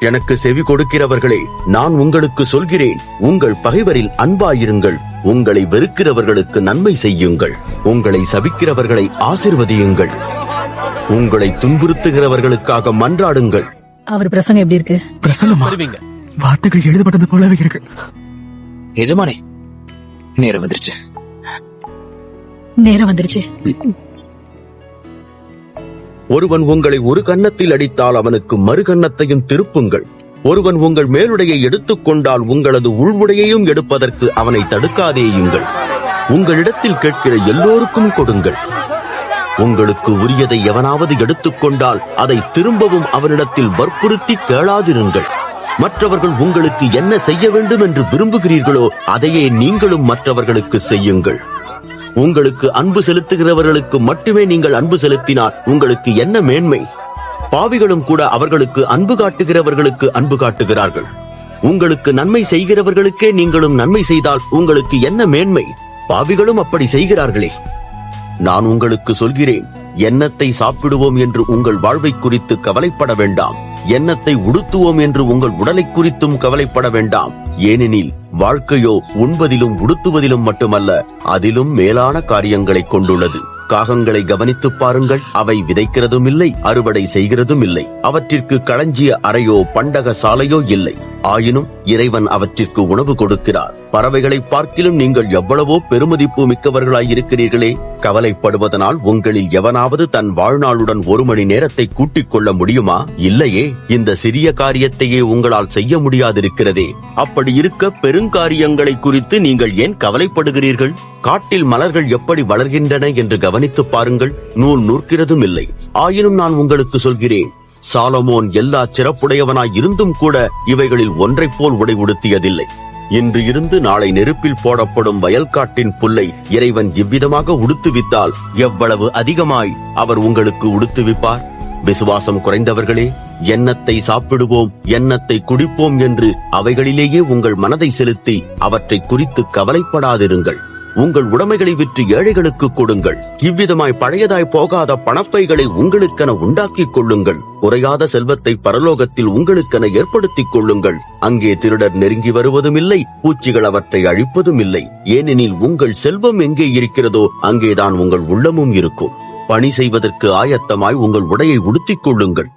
எனக்கு செவி கொடுக்கிறவர்களே நான் உங்களுக்கு சொல்கிறேன் உங்கள் பகைவரில் அன்பாயிருங்கள் உங்களை வெறுக்கிறவர்களுக்கு நன்மை செய்யுங்கள் உங்களை சபிக்கிறவர்களை ஆசிர்வதியுங்கள் உங்களை துன்புறுத்துகிறவர்களுக்காக மன்றாடுங்கள். அவர் பிரசங்கம் எப்படி இருக்கு? பிரசங்கமா வார்த்தைகள் எழுதப்பட்டது போலவே இருக்கு. எஜமானே நேரம் வந்துருச்சு. நேரம் வந்துருச்சு. ஒருவன் உங்களை ஒரு கன்னத்தில் அடித்தால் அவனுக்கு மறு கன்னத்தையும் திருப்புங்கள். ஒருவன் உங்கள் மேலுடையை எடுத்துக்கொண்டால் உங்களது உள்வுடையையும் எடுப்பதற்கு அவனை தடுக்காதேயுங்கள் உங்களிடத்தில் கேட்கிற எல்லோருக்கும் கொடுங்கள். உங்களுக்கு உரியதை எவனாவது எடுத்துக்கொண்டால் அதை திரும்பவும் அவனிடத்தில் வற்புறுத்தி கேளாதிருங்கள். மற்றவர்கள் உங்களுக்கு என்ன செய்ய வேண்டும் என்று விரும்புகிறீர்களோ அதையே நீங்களும் மற்றவர்களுக்கு செய்யுங்கள். உங்களுக்கு அன்பு செலுத்துகிறவர்களுக்கு மட்டுமே நீங்கள் அன்பு செலுத்தினால் உங்களுக்கு என்ன மேன்மை? பாவிகளும் கூட அவர்களுக்கு அன்பு காட்டுகிறவர்களுக்கு அன்பு காட்டுகிறார்கள். உங்களுக்கு நன்மை செய்கிறவர்களுக்கே நீங்களும் நன்மை செய்தால் உங்களுக்கு என்ன மேன்மை? பாவிகளும் அப்படி செய்கிறார்களே. நான் உங்களுக்கு சொல்கிறேன் எண்ணத்தை சாப்பிடுவோம் என்று உங்கள் வாழ்வை குறித்து கவலைப்பட வேண்டாம். எண்ணத்தை உடுத்துவோம் என்று உங்கள் உடலை குறித்தும் கவலைப்பட வேண்டாம். ஏனெனில் வாழ்க்கையோ உண்பதிலும் உடுத்துவதிலும் மட்டுமல்ல அதிலும் மேலான காரியங்களை கொண்டுள்ளது. காகங்களை கவனித்துப் பாருங்கள் அவை விதைக்கிறதும் இல்லை அறுவடை செய்கிறதும் இல்லை அவற்றிற்கு களஞ்சிய அறையோ பண்டக சாலையோ இல்லை. ஆயினும் இறைவன் அவற்றிற்கு உணவு கொடுக்கிறார். பறவைகளை பார்க்கிலும் நீங்கள் எவ்வளவோ பெருமதிப்பு மிக்கவர்களாய் இருக்கிறீர்களே. கவலைப்படுவதனால் உங்களில் எவனாவது தன் வாழ்நாளுடன் ஒரு மணி நேரத்தை கூட்டிக் கொள்ள முடியுமா? இல்லையே இந்த சிறிய காரியத்தையே உங்களால் செய்ய முடியாதிருக்கிறதே. அப்படி இருக்க பெருங்காரியங்களை குறித்து நீங்கள் ஏன் கவலைப்படுகிறீர்கள்? காட்டில் மலர்கள் எப்படி வளர்கின்றன என்று கவனித்துப் பாருங்கள். நூல் நூற்கிறதும் இல்லை. ஆயினும் நான் உங்களுக்கு சொல்கிறேன் சாலமோன் எல்லா சிறப்புடையவனாய் இருந்தும் கூட இவைகளில் ஒன்றைப் போல் உடை உடுத்தியதில்லை. இன்று இருந்து நாளை நெருப்பில் போடப்படும் வயல்காட்டின் புல்லை இறைவன் இவ்விதமாக உடுத்துவித்தால் எவ்வளவு அதிகமாய் அவர் உங்களுக்கு உடுத்துவிப்பார்? விசுவாசம் குறைந்தவர்களே எண்ணத்தை சாப்பிடுவோம் எண்ணத்தை குடிப்போம் என்று அவைகளிலேயே உங்கள் மனதை செலுத்தி அவற்றை குறித்து கவலைப்படாதிருங்கள். உங்கள் உடைமைகளை விற்று ஏழைகளுக்கு கொடுங்கள். இவ்விதமாய் பழையதாய் போகாத பணப்பைகளை உங்களுக்கென உண்டாக்கிக் கொள்ளுங்கள். குறையாத செல்வத்தை பரலோகத்தில் உங்களுக்கென ஏற்படுத்திக் கொள்ளுங்கள். அங்கே திருடர் நெருங்கி வருவதும் இல்லை பூச்சிகள் அவற்றை அழிப்பதும் இல்லை ஏனெனில் உங்கள் செல்வம் எங்கே இருக்கிறதோ அங்கேதான் உங்கள் உள்ளமும் இருக்கும். பணி செய்வதற்கு ஆயத்தமாய் உங்கள் உடையை உடுத்திக் கொள்ளுங்கள்.